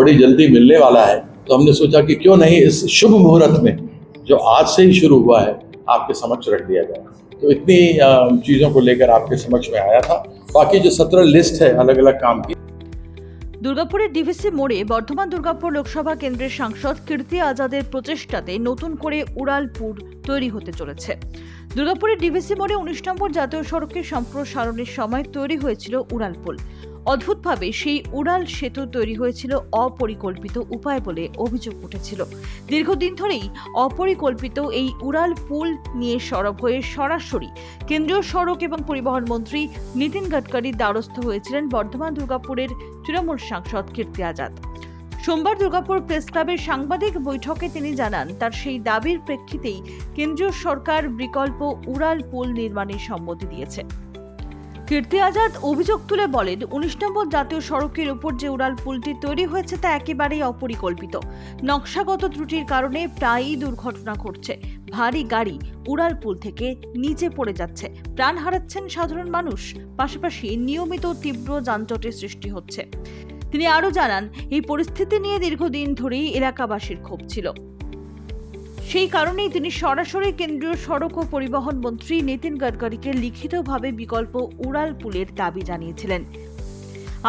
बड़ी जल्दी मिलने वाला है तो हमने सोचा कि क्यों नहीं इस शुभ मुहूर्त में जो आज से ही शुरू हुआ है आपके समक्ष रख दिया जाए तो इतनी अ, चीज़ों को लेकर आपके समक्ष में आया था बाकी जो सत्रह लिस्ट है अलग अलग काम की দুর্গাপুরের ডিভিসি মোড়ে বর্ধমান দুর্গাপুর লোকসভা কেন্দ্রের সাংসদ কীর্তি আজাদের প্রচেষ্টাতে নতুন করে উড়ালপুর তৈরি হতে চলেছে দুর্গাপুরের ডিভিসি মোড়ে উনিশ নম্বর জাতীয় সড়কের সম্প্রসারণের সময় তৈরি হয়েছিল উড়ালপুল অদ্ভুতভাবে সেই উড়াল সেতু তৈরি হয়েছিল অপরিকল্পিত উপায় বলে অভিযোগ উঠেছিল। দীর্ঘদিন ধরেই অপরিকল্পিত এই উড়াল পুল নিয়ে সরব হয়ে সরাসরি কেন্দ্রীয় সড়ক এবং পরিবহন মন্ত্রী নীতিন গাডকারির দ্বারস্থ হয়েছিলেন বর্ধমান দুর্গাপুরের তৃণমূল সাংসদ কীর্তি আজাদ। সোমবার দুর্গাপুর প্রেস ক্লাবের সাংবাদিক বৈঠকে তিনি জানান, তার সেই দাবির প্রেক্ষিতেই কেন্দ্রীয় সরকার বিকল্প উড়াল পুল নির্মাণের সম্মতি দিয়েছে। কীর্তি আজাদ অভিযোগ তুলে বলেন, উনিশ নম্বর জাতীয় সড়কের উপর যে উড়াল পুলটি তৈরি হয়েছে তা একেবারেই অপরিকল্পিত। নকশাগত ত্রুটির কারণে প্রায়ই দুর্ঘটনা ঘটছে। ভারী গাড়ি উড়াল পুল থেকে নিচে পড়ে যাচ্ছে। প্রাণ হারাচ্ছেন সাধারণ মানুষ, পাশাপাশি নিয়মিত তীব্র যানজটের সৃষ্টি হচ্ছে। তিনি আরও জানান, এই পরিস্থিতি নিয়ে দীর্ঘদিন ধরেই এলাকাবাসীর ক্ষোভ ছিল। সেই কারণেই তিনি সরাসরি কেন্দ্রীয় সড়ক ও পরিবহন মন্ত্রী নীতিন গডকরিকে লিখিতভাবে বিকল্প উড়াল পুলের দাবি জানিয়েছিলেন।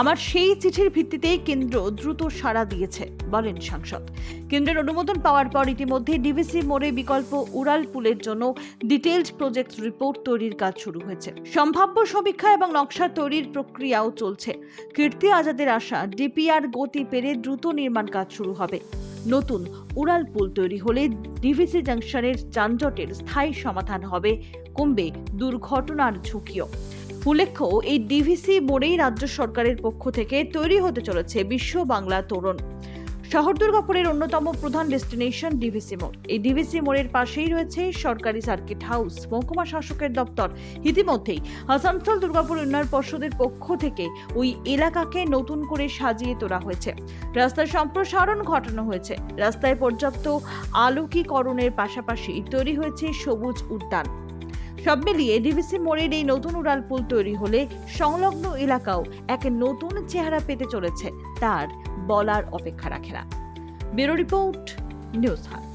আমার সেই চিঠির ভিত্তিতেই কেন্দ্র দ্রুত সাড়া দিয়েছে, বলেন সাংসদ। কেন্দ্রের অনুমোদন পাওয়ার পর ইতিমধ্যে ডিভিসি মোড়ে বিকল্প উড়াল পুলের জন্য ডিটেইলড প্রজেক্ট রিপোর্ট তৈরির কাজ শুরু হয়েছে। সম্ভাব্য সমীক্ষা এবং নকশা তৈরির প্রক্রিয়াও চলছে। কীর্তি আজাদের আশা, ডিপিআর গতি পেরে দ্রুত নির্মাণ কাজ শুরু হবে। নতুন উড়াল পুল তৈরি হলে ডিভিসি জাংশনের যানজটের স্থায়ী সমাধান হবে, কমবে দুর্ঘটনার ঝুঁকিও। উল্লেখ্য, এই ডিভিসি মোড়েই রাজ্য সরকারের পক্ষ থেকে তৈরি হতে চলেছে বিশ্ব বাংলা তোরণ। শহর দুর্গাপুরের অন্যতম প্রধান ডেস্টিনেশন ডিভিসি মোড়। এই ডিভিসি মোড়ের পাশেই রয়েছে সরকারি সার্কিট হাউস, মহকুমা শাসকের দপ্তর। ইতিমধ্যেই আসানসোল দুর্গাপুর উন্নয়ন পর্ষদের পক্ষ থেকে ওই এলাকাকে নতুন করে সাজিয়ে তোলা হয়েছে। রাস্তার সম্প্রসারণ ঘটানো হয়েছে। রাস্তায় পর্যাপ্ত আলোকীকরণের পাশাপাশি তৈরি হয়েছে সবুজ উদ্যান। সব মিলিয়ে ডিভিসি মোড়ের এই নতুন উড়াল পুল তৈরি হলে সংলগ্ন এলাকাও এক নতুন চেহারা পেতে চলেছে। তার বলার অপেক্ষা রাখে না। ব্যুরো রিপোর্ট নিউজ হাট।